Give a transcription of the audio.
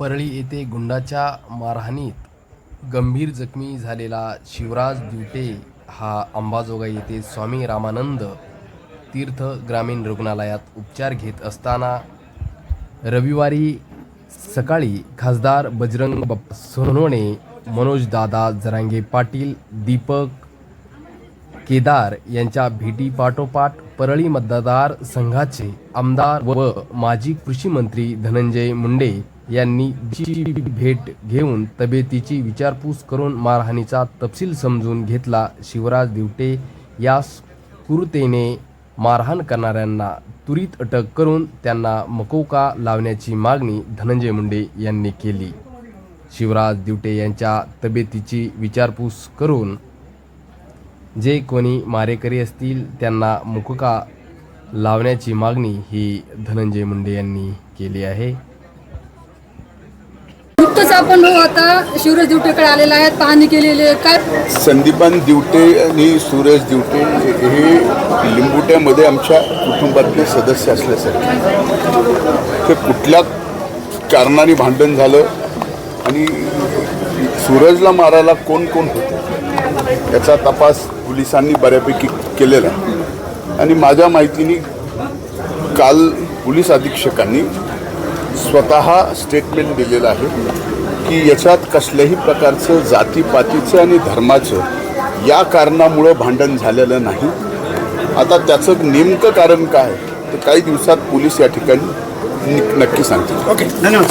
परळी येथे गुंडाच्या मारहाणीत गंभीर जखमी झालेला शिवराज दिवटे हा अंबाजोगाई येथे स्वामी रामानंद तीर्थ ग्रामीण रुग्णालयात उपचार घेत असताना रविवारी सकाळी खासदार बजरंग बाप्पा सोनवणे मनोजदादा जरांगे पाटील दीपक केदार यांच्या भेटीपाठोपाठ परळी मतदार संघाचे आमदार व माजी कृषी मंत्री धनंजय मुंडे यांनी भेट घेऊन तब्येतीची विचारपूस करून मारहाणीचा तपशील समजून घेतला. शिवराज दिवटे यास कुरुतेने मारहाण करणाऱ्यांना त्वरित अटक करून त्यांना मकोका लावण्याची मागणी धनंजय मुंडे यांनी केली. शिवराज दिवटे यांच्या तब्येतीची विचारपूस करून जे कोणी मारेकरी असतील त्यांना मुकुका लावण्याची मागणी ही धनंजय मुंडे यांनी केली आहे. नुकतंच आपण हो, आता शिवराज दिवटेकडे आलेला आहे पाहणी केलेली आहे. काय संदीपान दिवटे आणि सुरेश दिवटे हे लिंबुट्यामध्ये आमच्या कुटुंबातले सदस्य असल्यासारखे. ते कुठल्या कारणाने भांडण झालं आणि सूरजला मारायला कोण कोण होतं? याचा तपास पोलिसांनी बऱ्यापैकी केलेला आहे. आणि माझ्या माहितीने काल पोलीस अधीक्षकांनी स्वतः स्टेटमेंट दिलेलं आहे की याच्यात कसल्याही प्रकारचं जातीपातीचं आणि धर्माचं या कारणामुळं भांडण झालेलं नाही. आता त्याचं नेमकं कारण काय तर काही दिवसात पोलीस या ठिकाणी नि- नक्की सांगतील. ओके धन्यवाद.